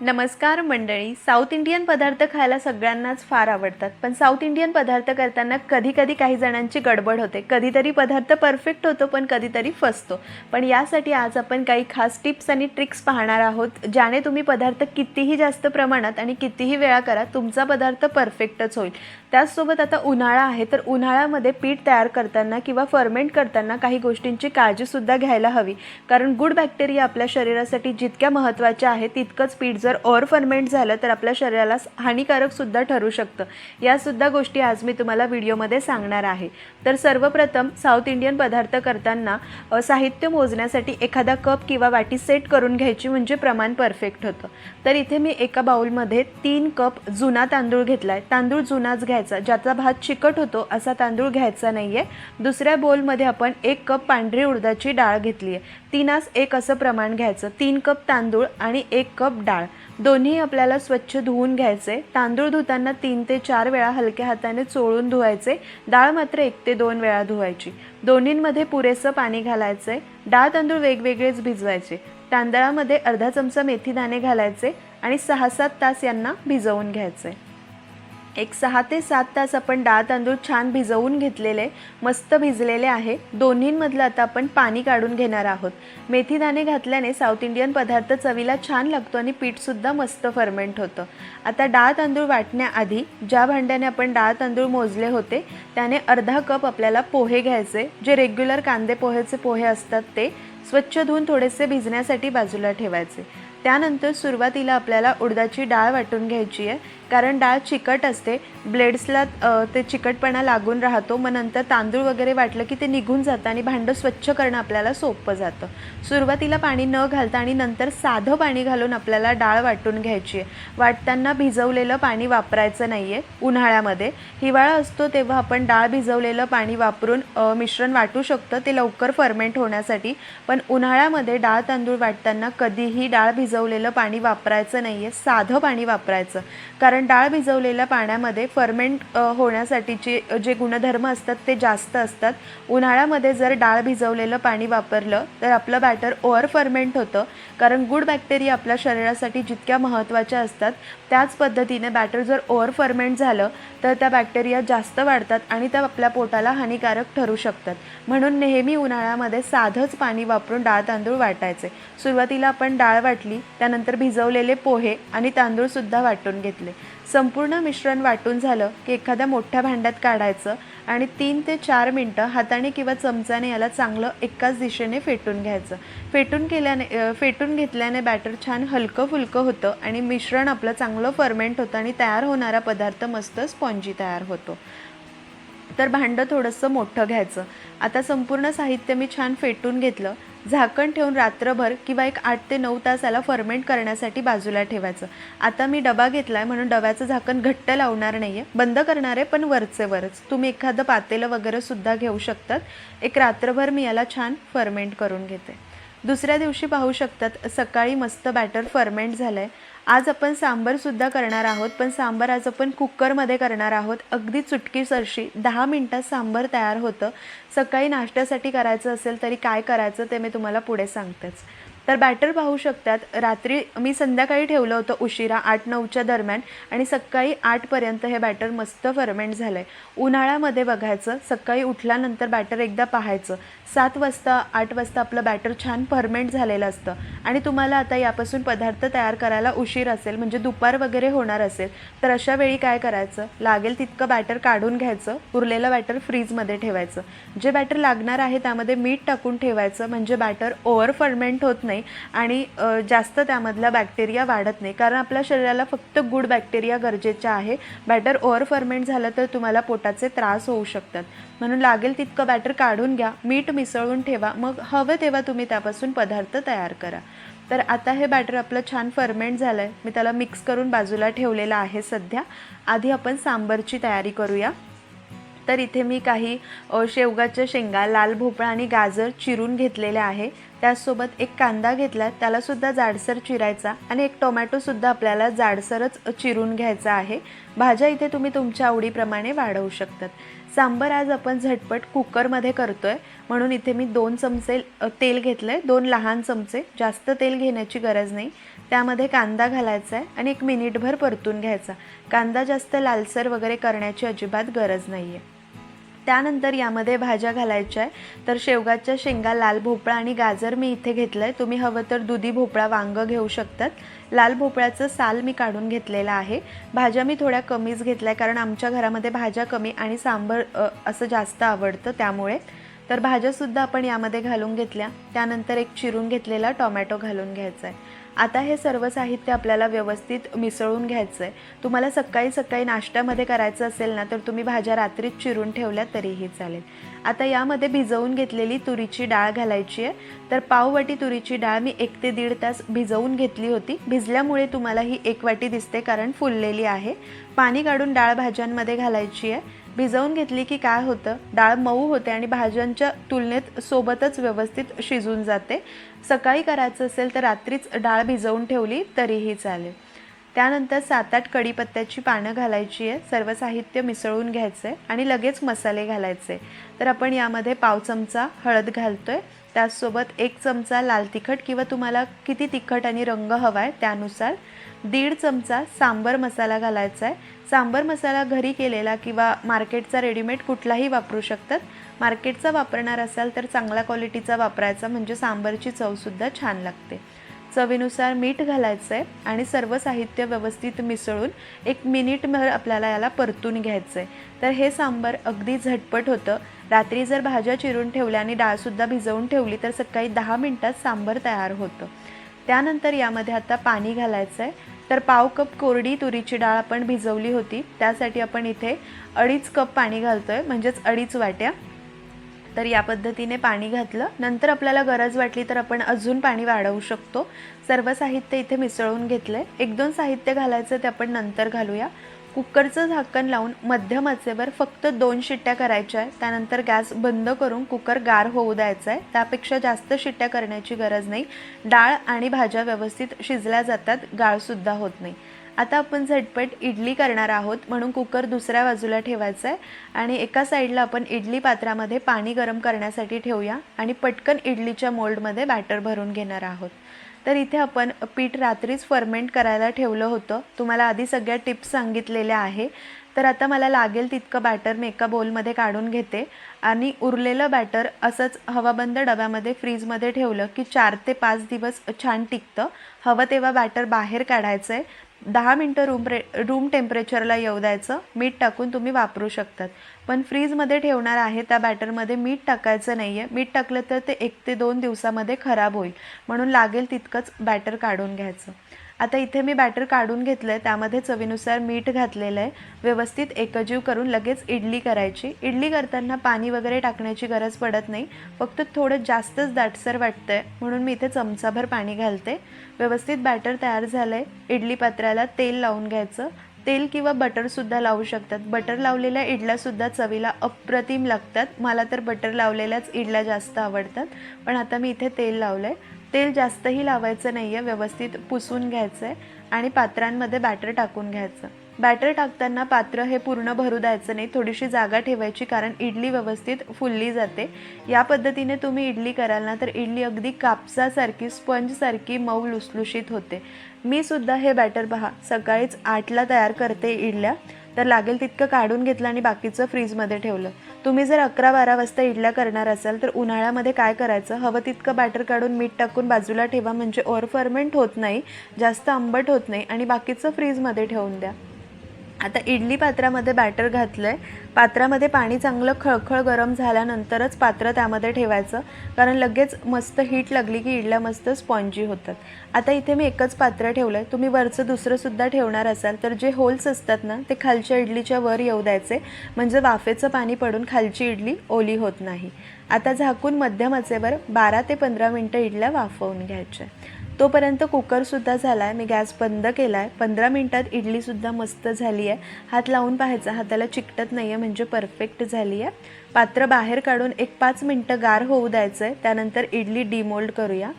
नमस्कार मंडळी. South Indian पदार्थ खायला सगळ्यांनाच फार आवडतात. पण साऊथ इंडियन पदार्थ करताना कधी कधी काही जणांची गडबड होते. कधीतरी पदार्थ परफेक्ट होतो पण कधीतरी फसतो. पण यासाठी आज आपण काही खास टिप्स आणि ट्रिक्स पाहणार आहोत ज्याने तुम्ही पदार्थ कितीही जास्त प्रमाणात आणि कितीही वेळा करा तुमचा पदार्थ परफेक्टच होईल. त्याचसोबत आता उन्हाळा आहे तर उन्हाळ्यामध्ये पीठ तयार करताना किंवा फर्मेंट करताना काही गोष्टींची काळजीसुद्धा घ्यायला हवी. कारण गुड बॅक्टेरिया आपल्या शरीरासाठी जितक्या महत्त्वाच्या आहेत तितकंच पीठ जर ओव्हर फर्मेंट झालं तर आपल्या शरीराला हानिकारकसुद्धा ठरू शकतं. यासुद्धा गोष्टी आज मी तुम्हाला व्हिडिओमध्ये सांगणार आहे. तर सर्वप्रथम साऊथ इंडियन पदार्थ करताना साहित्य मोजण्यासाठी एखादा कप किंवा वाटी सेट करून घ्यायची म्हणजे प्रमाण परफेक्ट होतं. तर इथे मी एका बाउलमध्ये तीन कप जुना तांदूळ घेतला आहे तांदूळ जुनाच घ्यायचा ज्याचा भात चिकट होतो असा तांदूळ घ्यायचा नाही आहे दुसऱ्या बोलमध्ये आपण एक कप पांढरी उडदाची डाळ घेतली आहे. तीनास एक असं प्रमाण घ्यायचं तीन कप तांदूळ आणि एक कप डाळ. दोन्ही आपल्याला स्वच्छ धुवून घ्यायचे. तांदूळ धुताना तीन ते चार वेळा हलक्या हाताने चोळून धुवायचे. डाळ मात्र एक ते दोन वेळा धुवायची. दोन्हींमध्ये पुरेसं पाणी घालायचे. डाळ तांदूळ वेगवेगळेच भिजवायचे. तांदळामध्ये अर्धा चमचा मेथी दाणे घालायचे आणि सहा सात तास यांना भिजवून घ्यायचे. एक सहा ते सात तास आपण डाळ तांदूळ छान भिजवून घेतलेले मस्त भिजलेले आहे. दोन्हींमधलं आता आपण पाणी काढून घेणार आहोत. मेथीदाणे घातल्याने साऊथ इंडियन पदार्थ चवीला छान लागतो आणि पीठसुद्धा मस्त फर्मेंट होतं. आता डाळ तांदूळ वाटण्याआधी ज्या भांड्याने आपण डाळ तांदूळ मोजले होते त्याने अर्धा कप आपल्याला पोहे घ्यायचे. जे रेग्युलर कांदे पोहेचे पोहे असतात ते स्वच्छ धुवून थोडेसे भिजण्यासाठी बाजूला ठेवायचे. त्यानंतर सुरुवातीला आपल्याला उडदाची डाळ वाटून घ्यायची आहे. कारण डाळ चिकट असते. ब्लेड्सला ते चिकटपणा लागून राहतो. मग नंतर तांदूळ वगैरे वाटलं की ते निघून जातं आणि भांडं स्वच्छ करणं आपल्याला सोपं जातं. सुरुवातीला पाणी न घालता आणि नंतर साधं पाणी घालून आपल्याला डाळ वाटून घ्यायची आहे. वाटताना भिजवलेलं पाणी वापरायचं नाही आहे उन्हाळ्यामध्ये. हिवाळा असतो तेव्हा आपण डाळ भिजवलेलं पाणी वापरून मिश्रण वाटू शकतं. ते लवकर फर्मेंट होण्यासाठी. पण उन्हाळ्यामध्ये डाळ तांदूळ वाटताना कधीही डाळ भिजवलेलं पाणी वापरायचं नाही आहे साधं पाणी वापरायचं. कारण डाळ भिजवलेल्या पाण्यामध्ये फर्मेंट होण्यासाठीचे जे गुणधर्म असतात ते जास्त असतात. उन्हाळ्यामध्ये जर डाळ भिजवलेलं पाणी वापरलं तर आपलं बॅटर ओव्हर फर्मेंट होतं. कारण गुड बॅक्टेरिया आपल्या शरीरासाठी जितक्या महत्त्वाच्या असतात त्याच पद्धतीने बॅटर जर ओव्हर फर्मेंट झालं तर त्या बॅक्टेरिया जास्त वाढतात आणि त्या आपल्या पोटाला हानिकारक ठरू शकतात. म्हणून नेहमी उन्हाळ्यामध्ये साधंच पाणी वापरून डाळ तांदूळ वाटायचे. सुरुवातीला आपण डाळ वाटली त्यानंतर भिजवलेले पोहे आणि तांदूळसुद्धा वाटून घेतले. संपूर्ण मिश्रण वाटून झालं की एखाद्या मोठ्या भांड्यात काढायचं आणि तीन ते चार मिनटं हाताने किंवा चमच्याने याला चांगलं एकाच दिशेने फेटून घ्यायचं. फेटून केल्याने फेटून घेतल्याने बॅटर छान हलकं फुलकं होतं आणि मिश्रण आपलं चांगलं फर्मेंट होतं आणि तयार होणारा पदार्थ मस्त स्पॉन्जी तयार होतो. तर भांडं थोडंसं मोठं घ्यायचं. आता संपूर्ण साहित्य मी छान फेटून घेतलं. झाकण ठेवून रात्रभर किंवा एक आठ ते नऊ तासाला फर्मेंट करण्यासाठी बाजूला ठेवायचं. आता मी डबा घेतला आहे म्हणून डब्याचं झाकण घट्ट लावणार नाही आहे बंद करणार आहे पण वरचे वरच. तुम्ही एखादं पातेलं वगैरे सुद्धा घेऊ शकतात. एक रात्रभर मी याला छान फर्मेंट करून घेते. दुसऱ्या दिवशी पाहू शकतात सकाळी मस्त बॅटर फर्मेंट झालं आहे आज आपण सांबरसुद्धा करणार आहोत पण सांबार आज आपण कुकरमध्ये करणार आहोत. अगदी चुटकी सरशी दहा मिनटात सांबार तयार होतं. सकाळी नाश्त्यासाठी करायचं असेल तरी काय करायचं ते मी तुम्हाला पुढे सांगतेच. तर बॅटर पाहू शकतात रात्री मी संध्याकाळी ठेवलं होतं उशिरा आठ नऊच्या दरम्यान आणि सकाळी आठपर्यंत हे बॅटर मस्त फर्मेंट झालं आहे उन्हाळ्यामध्ये बघायचं सकाळी उठल्यानंतर बॅटर एकदा पाहायचं. सात वाजता आठ वाजता आपलं बॅटर छान फर्मेंट झालेलं असतं. आणि तुम्हाला आता यापासून पदार्थ तयार करायला उशीर असेल म्हणजे दुपार वगैरे होणार असेल तर अशा वेळी काय करायचं? लागेल तितकं बॅटर काढून घ्यायचं उरलेलं बॅटर फ्रीजमध्ये ठेवायचं. जे बॅटर लागणार आहे त्यामध्ये मीठ टाकून ठेवायचं म्हणजे बॅटर ओव्हर फर्मेंट होत नाही आणि जास्त त्यामधला बॅक्टेरिया वाढत नाही. कारण आपल्या शरीराला फक्त गुड बॅक्टेरिया गरजेच्या आहे. बॅटर ओव्हर फर्मेंट झालं तर तुम्हाला पोटाचे त्रास होऊ शकतात. म्हणून लागेल तितकं बॅटर काढून घ्या मीठ मिसळून ठेवा. मग हवं तेव्हा तुम्ही त्यापासून पदार्थ तयार करा. तर आता हे बॅटर आपलं छान फर्मेंट झालं आहे मी त्याला मिक्स करून बाजूला ठेवलेलं आहे सध्या. आधी आपण सांबरची तयारी करूया. तर इथे मी काही शेवगाच्या शेंगा लाल भोपळा आणि गाजर चिरून घेतलेले आहे. त्याचसोबत एक कांदा घेतला त्यालासुद्धा जाडसर चिरायचा आणि एक टोमॅटोसुद्धा आपल्याला जाडसरच चिरून घ्यायचा आहे. भाज्या इथे तुम्ही तुमच्या आवडीप्रमाणे वाढवू शकतात. सांबर आज आपण झटपट कुकरमध्ये करतो आहे म्हणून इथे मी दोन चमचे तेल घेतलं आहे दोन लहान चमचे. जास्त तेल घेण्याची गरज नाही. त्यामध्ये कांदा घालायचा आहे आणि एक मिनिटभर परतून घ्यायचा. कांदा जास्त लालसर वगैरे करण्याची अजिबात गरज नाही आहे त्यानंतर यामध्ये भाज्या घालायच्या आहे. तर शेवगाच्या शेंगा लाल भोपळा आणि गाजर मी इथे घेतलं आहे तुम्ही हवं तर दुधी भोपळा वांगं घेऊ शकतात. लाल भोपळ्याचं साल मी काढून घेतलेलं आहे. भाज्या मी थोड्या कमीच घेतल्या आहे कारण आमच्या घरामध्ये भाज्या कमी आणि सांबर असं जास्त आवडतं त्यामुळे. तर भाज्यासुद्धा आपण यामध्ये घालून घेतल्या. त्यानंतर एक चिरून घेतलेला टोमॅटो घालून घ्यायचा आहे आता हे सर्व साहित्य आपल्याला व्यवस्थित मिसळून घ्यायचं आहे तुम्हाला सकाळी सकाळी नाश्त्यामध्ये करायचं असेल ना तर तुम्ही भाज्या रात्रीच चिरून ठेवल्या तरीही चालेल. आता यामध्ये भिजवून घेतलेली तुरीची डाळ घालायची आहे. तर पाववाटी तुरीची डाळ मी एक ते दीड तास भिजवून घेतली होती. भिजल्यामुळे तुम्हाला ही एक वाटी दिसते कारण फुललेली आहे. पाणी काढून डाळ भाज्यांमध्ये घालायची आहे. भिजवून घेतली की काय होतं? डाळ मऊ होते आणि भाज्यांच्या तुलनेत सोबतच व्यवस्थित शिजून जाते. सकाळी करायचं असेल तर रात्रीच डाळ भिजवून ठेवली तरीही चालेल. त्यानंतर सात आठ कढीपत्त्याची पानं घालायची आहे. सर्व साहित्य मिसळून घ्यायचं आहे आणि लगेच मसाले घालायचे. तर आपण यामध्ये पाव चमचा हळद घालतो आहे त्याचसोबत एक चमचा लाल तिखट किंवा तुम्हाला किती तिखट आणि रंग हवा आहे त्यानुसार दीड चमचा सांबर मसाला घालायचा आहे. सांबर मसाला घरी केलेला किंवा मार्केटचा रेडीमेड कुठलाही वापरू शकतात. मार्केटचा वापरणार असाल तर चांगल्या क्वालिटीचा वापरायचा म्हणजे सांबरची चवसुद्धा छान लागते. चवीनुसार मीठ घालायचं आहे आणि सर्व साहित्य व्यवस्थित मिसळून एक मिनिटभर आपल्याला याला परतून घ्यायचं आहे. तर हे सांबर अगदी झटपट होतं. रात्री जर भाज्या चिरून ठेवल्या आणि डाळसुद्धा भिजवून ठेवली तर सकाळी दहा मिनटात सांबर तयार होतं. त्यानंतर यामध्ये आता पाणी घालायचं आहे तर पाव कप कोरडी तुरीची डाळ आपण भिजवली होती. त्यासाठी आपण इथे अडीच कप पाणी घालतो आहे म्हणजेच अडीच वाट्या. तर या पद्धतीने पाणी घातलं. नंतर आपल्याला गरज वाटली तर आपण अजून पाणी वाढवू शकतो. सर्व साहित्य इथे मिसळून घेतलं आहे एक दोन साहित्य घालायचं ते आपण नंतर घालूया. कुकरचं झाकण लावून मध्यम आचेवर फक्त दोन शिट्ट्या करायच्या आहे त्यानंतर गॅस बंद करून कुकर गार होऊ द्यायचा आहे. त्यापेक्षा जास्त शिट्ट्या करण्याची गरज नाही. डाळ आणि भाज्या व्यवस्थित शिजल्या जातात गाळसुद्धा होत नाही. आता आपण झटपट इडली करणार आहोत म्हणून कुकर दुसऱ्या बाजूला ठेवायचा आहे. आणि एका साईडला आपण इडली पात्रामध्ये पाणी गरम करण्यासाठी ठेवूया आणि पटकन इडलीच्या मोल्डमध्ये बॅटर भरून घेणार आहोत. तर इथे आपण पीठ रात्रीच फर्मेंट करायला ठेवलं होतं. तुम्हाला आधी सगळ्या टिप्स सांगितलेल्या आहे. तर आता मला लागेल तितकं बॅटर मी एका बोलमध्ये काढून घेते. आणि उरलेलं बॅटर असंच हवाबंद डब्यामध्ये फ्रीजमध्ये ठेवलं की चार ते पाच दिवस छान टिकतं. हवं तेव्हा बॅटर बाहेर काढायचं आहे दहा मिनटं रूम रे रूम टेम्परेचरला येऊ द्यायचं. मीठ टाकून तुम्ही वापरू शकतात. पण फ्रीजमध्ये ठेवणार आहे त्या बॅटरमध्ये मीठ टाकायचं नाही आहे मीठ टाकलं तर ते एक ते दोन दिवसामध्ये खराब होईल. म्हणून लागेल तितकंच बॅटर काढून घ्यायचं. आता इथे मी बॅटर काढून घेतलं आहे त्यामध्ये चवीनुसार मीठ घातलेलं आहे व्यवस्थित एकजीव करून लगेच इडली करायची. इडली करताना पाणी वगैरे टाकण्याची गरज पडत नाही फक्त थोडं जास्तच दाटसर वाटतं आहे म्हणून मी इथे चमचाभर पाणी घालते. व्यवस्थित बॅटर तयार झालं आहे इडली पात्राला तेल लावून घ्यायचं. तेल किंवा बटरसुद्धा लावू शकतात. बटर लावलेल्या इडल्यासुद्धा चवीला अप्रतिम लागतात. मला तर बटर लावलेल्याच इडल्या जास्त आवडतात. पण आता मी इथे तेल लावलं आहे तेल जास्तही लावायचं नाही आहे व्यवस्थित पुसून घ्यायचं आहे आणि पात्रांमध्ये बॅटर टाकून घ्यायचं. बॅटर टाकताना पात्र हे पूर्ण भरू द्यायचं नाही थोडीशी जागा ठेवायची कारण इडली व्यवस्थित फुलली जाते. या पद्धतीने तुम्ही इडली कराल ना तर इडली अगदी कापसासारखी स्पंजसारखी मऊ लुसलुशीत होते. मी सुद्धा हे बॅटर पहा सकाळीच आठला तयार करते इडल्या. तर लागेल तितकं काढून घेतलं आणि बाकीचं फ्रीजमध्ये ठेवलं. तुम्ही जर अकरा बारा वाजता इडल्या करणार असाल तर उन्हाळ्यामध्ये काय करायचं? हवं तितकं बॅटर काढून मीठ टाकून बाजूला ठेवा म्हणजे ओव्हर फर्मेंट होत नाही जास्त आंबट होत नाही आणि बाकीचं फ्रीजमध्ये ठेवून द्या. आता इडली पात्रामध्ये बॅटर घातलं आहे पात्रामध्ये पाणी चांगलं खळखळ गरम झाल्यानंतरच पात्र त्यामध्ये ठेवायचं. कारण लगेच मस्त हीट लागली की इडल्या मस्त स्पॉन्जी होतात. आता इथे मी एकच पात्र ठेवलं आहे तुम्ही वरचं दुसरंसुद्धा ठेवणार असाल तर जे होल्स असतात ना ते खालच्या इडलीच्या वर येऊ द्यायचे. म्हणजे वाफेचं पाणी पडून खालची इडली ओली होत नाही. आता झाकून मध्यम आचेवर बारा ते पंधरा मिनटं इडल्या वाफवून घ्यायच्या. तोपर्यंत कुकरसुद्धा झाला आहे मी गॅस बंद केला आहे पंधरा मिनटात इडलीसुद्धा मस्त झाली आहे हात लावून पाहायचा. हाताला चिकटत नाही आहे म्हणजे परफेक्ट झाली आहे पात्र बाहेर काढून एक पाच मिनटं गार होऊ द्यायचं आहे त्यानंतर इडली डिमोल्ड करूया.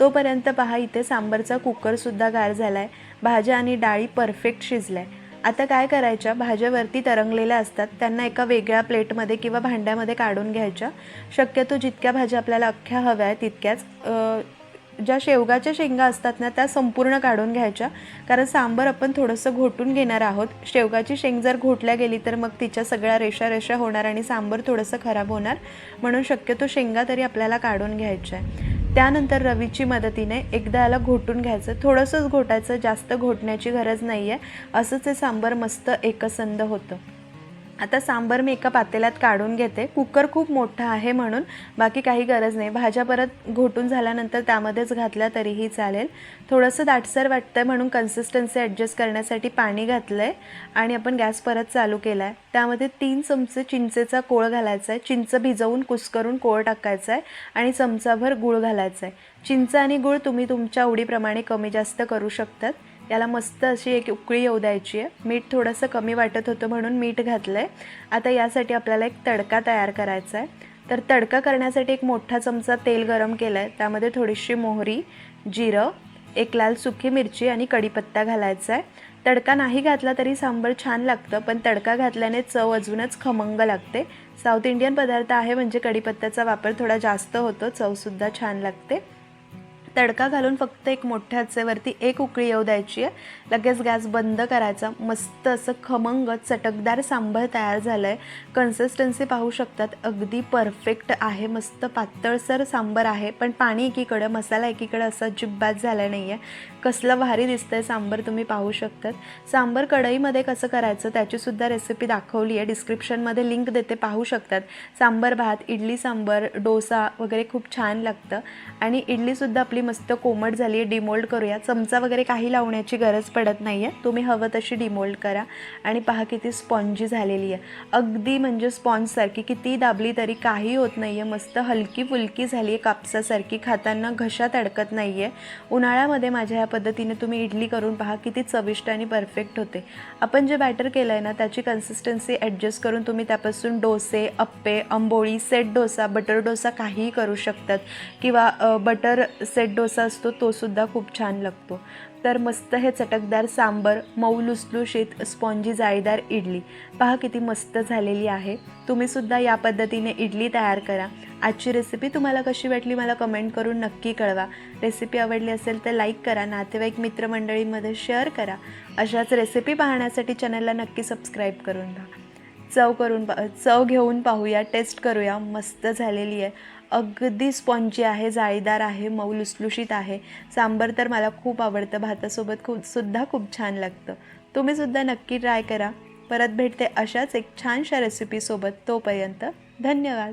तोपर्यंत पहा इथे सांबरचा कुकरसुद्धा गार झाला आहे भाज्या आणि डाळी परफेक्ट शिजल्या. आहे आता काय करायच्या? भाज्यावरती तरंगलेल्या असतात. त्यांना एका वेगळ्या प्लेटमध्ये किंवा भांड्यामध्ये काढून घ्यायच्या. शक्यतो जितक्या भाज्या आपल्याला अख्ख्या हव्या आहेत तितक्याच ज्या शेवगाच्या शेंगा असतात ना त्या संपूर्ण काढून घ्यायच्या. कारण सांबर आपण थोडंसं घोटून घेणार आहोत. शेवगाची शेंग जर घोटल्या गेली तर मग तिच्या सगळ्या रेषा रेषा होणार आणि सांबर थोडंसं खराब होणार. म्हणून शक्यतो शेंगा तरी आपल्याला काढून घ्यायच्या आहे त्यानंतर रवीची मदतीने एकदा याला घोटून घ्यायचं. थोडंसंच घोटायचं जास्त घोटण्याची गरज नाही आहे असंच हे सांबर मस्त एकसंद होतं. आता सांबर मी एका पातेल्यात काढून घेते. कुकर खूप मोठा आहे म्हणून बाकी काही गरज नाही. भाज्या परत घोटून झाल्यानंतर त्यामध्येच घातल्या तरीही चालेल. थोडंसं दाटसर वाटतं म्हणून कन्सिस्टन्सी ॲडजस्ट करण्यासाठी पाणी घातलं आहे आणि आपण गॅस परत चालू केला आहे त्यामध्ये तीन चमचे चिंचेचा कोळ घालायचा आहे चिंच भिजवून कुस्करून कोळ टाकायचा आहे आणि चमचाभर गूळ घालायचा आहे चिंच आणि गूळ तुम्ही तुमच्या आवडीप्रमाणे कमी जास्त करू शकतात. याला मस्त अशी एक उकळी येऊ द्यायची आहे. मीठ थोडंसं कमी वाटत होतं म्हणून मीठ घातलं आहे आता यासाठी आपल्याला एक तडका तयार करायचा आहे. तर तडका करण्यासाठी एक मोठा चमचा तेल गरम केलं आहे त्यामध्ये थोडीशी मोहरी जिरं एक लाल सुकी मिरची आणि कढीपत्ता घालायचा आहे. तडका नाही घातला तरी सांबर छान लागतं पण तडका घातल्याने चव अजूनच खमंग लागते. साऊथ इंडियन पदार्थ आहे म्हणजे कढीपत्त्याचा वापर थोडा जास्त होतो चवसुद्धा छान लागते. तडका घालून फक्त एक मोठ्या आचेवरती एक उकळी येऊ द्यायची आहे. लगेच गॅस बंद करायचा. मस्त असं खमंग चटकदार सांबार तयार झालं आहे कन्सिस्टन्सी पाहू शकतात. अगदी परफेक्ट आहे. मस्त पातळसर सांबार आहे. पण पाणी एकीकडं मसाला एकीकडं असा जिब्बात झाला नाही आहे कसलं भारी दिसतं आहे सांबार तुम्ही पाहू शकतात. सांबार कढईमध्ये कसं करायचं त्याचीसुद्धा रेसिपी दाखवली आहे. डिस्क्रिप्शनमध्ये लिंक देते पाहू शकतात. सांबार भात इडली सांबार डोसा वगैरे खूप छान लागतं. आणि इडलीसुद्धा आपली मस्त कोमट झाली आहे डिमोल्ड करूया. चमचा वगैरे काही लावण्याची गरज पडत नाही आहे तुम्ही हवं तशी डिमोल्ड करा. आणि पहा किती स्पॉन्जी झालेली आहे. अगदी म्हणजे स्पॉन्जसारखी किती दाबली तरी काही होत नाही आहे मस्त हलकी फुलकी झाली आहे कापसासारखी. खाताना घशात अडकत नाही आहे उन्हाळ्यामध्ये माझ्या ह्या पद्धतीने तुम्ही इडली करून पहा किती चविष्ट आणि परफेक्ट होते. आपण जे बॅटर केलं आहे ना त्याची कन्सिस्टन्सी ॲडजस्ट करून तुम्ही त्यापासून डोसे अप्पे आंबोळी सेट डोसा बटर डोसा काहीही करू शकतात. किंवा बटर सेट डोसा असतो तोसुद्धा खूप छान लागतो. तर मस्त हे चटकदार सांबर मऊ लुसलुशीत स्पॉन्जी जाळीदार इडली. पहा किती मस्त झालेली आहे. तुम्हीसुद्धा या पद्धतीने इडली तयार करा. आजची रेसिपी तुम्हाला कशी वाटली मला कमेंट करून नक्की कळवा. रेसिपी आवडली असेल तर लाईक करा नातेवाईक मित्रमंडळींमध्ये शेअर करा. अशाच रेसिपी पाहण्यासाठी चॅनलला नक्की सबस्क्राईब करून द्या चव करून पा चव घेऊन पाहूया टेस्ट करूया. मस्त झालेली आहे. अगदी स्पॉन्जी आहे जाळीदार आहे मऊ लुसलुशीत आहे. सांबर तर मला खूप आवडतं. भातासोबत खूप सुद्धा खूप छान लागतं. तुम्हीसुद्धा नक्की ट्राय करा. परत भेटते अशाच एक छानशा रेसिपीसोबत तोपर्यंत. धन्यवाद.